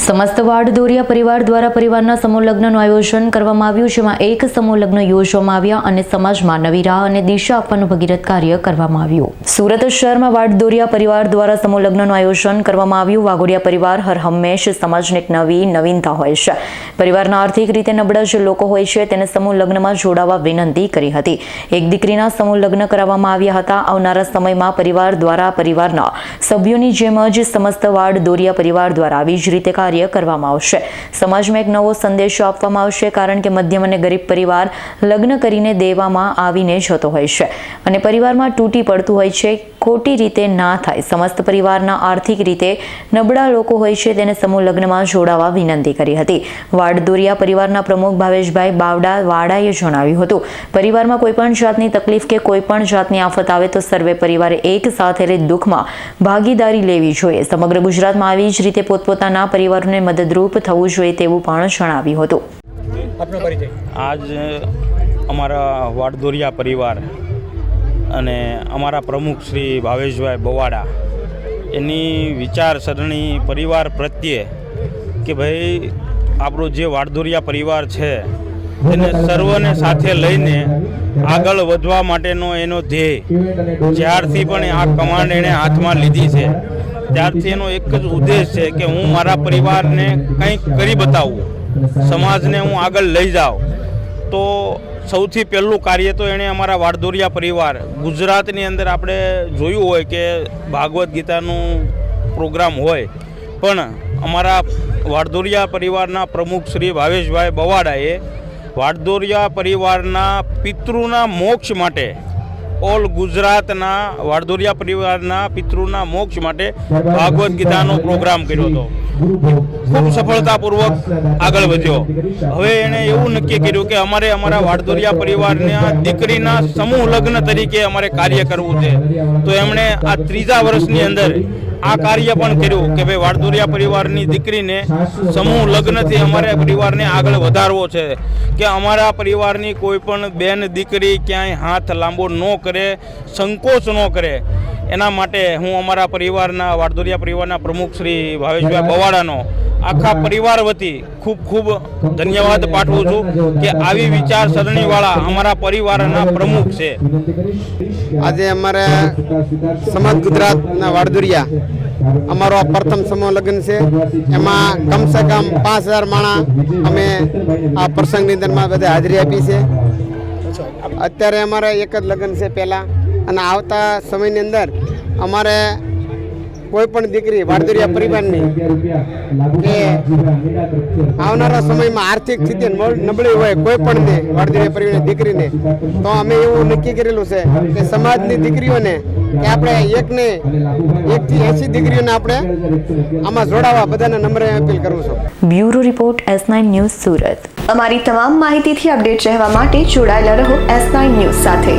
સમસ્ત વાડ દોરિયા પરિવાર દ્વારા પરિવારના સમૂહ લગ્નનું આયોજન કરવામાં આવ્યું, જેમાં એક સમૂહ લગ્ન યોજવામાં આવ્યા અને સમાજમાં નવી રાહ અને દિશા આપવાનું ભગીરથ કાર્ય કરવામાં આવ્યું. સુરત શહેરમાં વાડ દોરિયા પરિવાર દ્વારા સમૂહ લગ્નનું આયોજન કરવામાં આવ્યું. વાઘોડિયા પરિવાર હર હંમેશ સમાજને એક નવી નવીનતા હોય છે. પરિવારના આર્થિક રીતે નબળા જે લોકો હોય છે, તેને સમૂહ લગ્નમાં જોડાવા વિનંતી કરી હતી. એક દીકરીના સમૂહ લગ્ન કરાવવામાં આવ્યા હતા. આવનારા સમયમાં પરિવાર દ્વારા પરિવારના સભ્યોની જેમ જ સમસ્ત વાડ દોરિયા પરિવાર દ્વારા આવી જ રીતે કાર્ય કરવામાં આવશે. સમાજમાં એક નવો સંદેશો આપવામાં આવશે કારણ કે મધ્યમ અને ગરીબ પરિવાર લગ્ન કરીને દેવામાં આવીને જતો હોય છે. અને પરિવારમાં તૂટી પડતું હોય છે, ખોટી રીતે ના થાય. સમસ્ત પરિવારના આર્થિક રીતે નબળા લોકો હોય છે, તેને સમૂહ લગ્નમાં જોડાવા વિનંતી કરી હતી. વાડદોરિયા પરિવારના પ્રમુખ ભાવેશભાઈ બાવડા વાડાએ જણાવ્યું હતું, પરિવારમાં કોઈ પણ જાતની તકલીફ કે કોઈ પણ જાતની આફત આવે તો સર્વે પરિવારે એક સાથે દુઃખમાં ભાગીદારી લેવી જોઈએ. સમગ્ર ગુજરાતમાં આવી જ રીતે પોતપોતાના પરિવારોને મદદરૂપ થવું જોઈએ તેવું પણ જણાવ્યું હતું. આજ અમારા વાડદોરિયા પરિવાર અને અમારા પ્રમુખ શ્રી ભાવેશભાઈ બવાડા એની વિચારસરણી પરિવાર પ્રત્યે કે ભાઈ આપણો જે વાડદોરિયા પરિવાર છે એને સર્વને સાથે લઈને આગળ વધવા માટેનો એનો ધ્યેય જ્યારથી પણ આ કમાન્ડ એણે હાથમાં લીધી છે. ત્યારથી એનો એક જ ઉદ્દેશ છે કે હું મારા પરિવારને કંઈક કરી બતાવું. સમાજને હું આગળ લઈ જાઉં. તો સૌથી પહેલું કાર્ય તો એણે અમારા વાડદોરિયા પરિવાર ગુજરાતની અંદર આપણે જોયું હોય કે ભાગવદ્ ગીતાનું પ્રોગ્રામ હોય. પણ અમારા વાડદોરિયા પરિવારના પ્રમુખ શ્રી ભાવેશભાઈ બવાડાએ વાડદોરિયા પરિવારના પિતૃના મોક્ષ માટે ઓલ ગુજરાતના વાડદોરિયા પરિવારના પિતૃના મોક્ષ માટે ભાગવદ્ ગીતાનો પ્રોગ્રામ કર્યો હતો. ખૂબ સફળતાપૂર્વક આગળ વધ્યો. હવે એણે એવું નક્કી કર્યું કે અમારે અમારા વાડદોરિયા પરિવારના દીકરીના સમૂહ લગ્ન તરીકે અમારે કાર્ય કરવું છે. તો એમણે આ ત્રીજા વર્ષની અંદર આ કાર્ય પણ કર્યું કે ભાઈ વાડદુરિયા પરિવારની દીકરીને સમૂહ લગ્નથી અમારે પરિવારને આગળ વધારવો છે. કે અમારા પરિવારની કોઈ પણ બેન દીકરી ક્યાંય હાથ લાંબો ન કરે, સંકોચ ન કરે. એના માટે હું અમારા પરિવારના વાડદોરિયા પરિવારના પ્રમુખ શ્રી ભાવેશભાઈ બવાડાનો આખા પરિવાર વતી ખૂબ ખૂબ ધન્યવાદ પાઠવું છું કે આવી વિચારસરણીવાળા અમારા પરિવારના પ્રમુખ છે. આજે અમારે સમાજ ગુજરાતના વાડદુરિયા અમારો આ પ્રથમ સમૂહ લગ્ન છે. એમાં કમસે કમ પાંચ હજાર માણા અમે આ પ્રસંગની અંદરમાં બધે હાજરી આપી છે. અત્યારે અમારે એક જ લગ્ન છે પહેલાં. અને આવતા સમયની અંદર અમારે કોઈ પણ દીકરી વાડદરિયા પરિવારની કે આવનારા સમયમાં આર્થિક સ્થિતિ નબળી હોય કોઈ પણ ને વાડદુરિયા પરિવારની દીકરીને, તો અમે એવું નક્કી કરેલું છે કે સમાજની દીકરીઓને કે આપણે એકને એકથી એસી દીકરીઓને આપણે આમાં જોડાવા બધાને નંબરે અપીલ કરું છું. Bureau report S nine news Surat. અમારી તમામ માહિતીથી અપડેટ રહેવા માટે જોડાયેલા રહો એસ નાઇન ન્યૂઝ સાથે.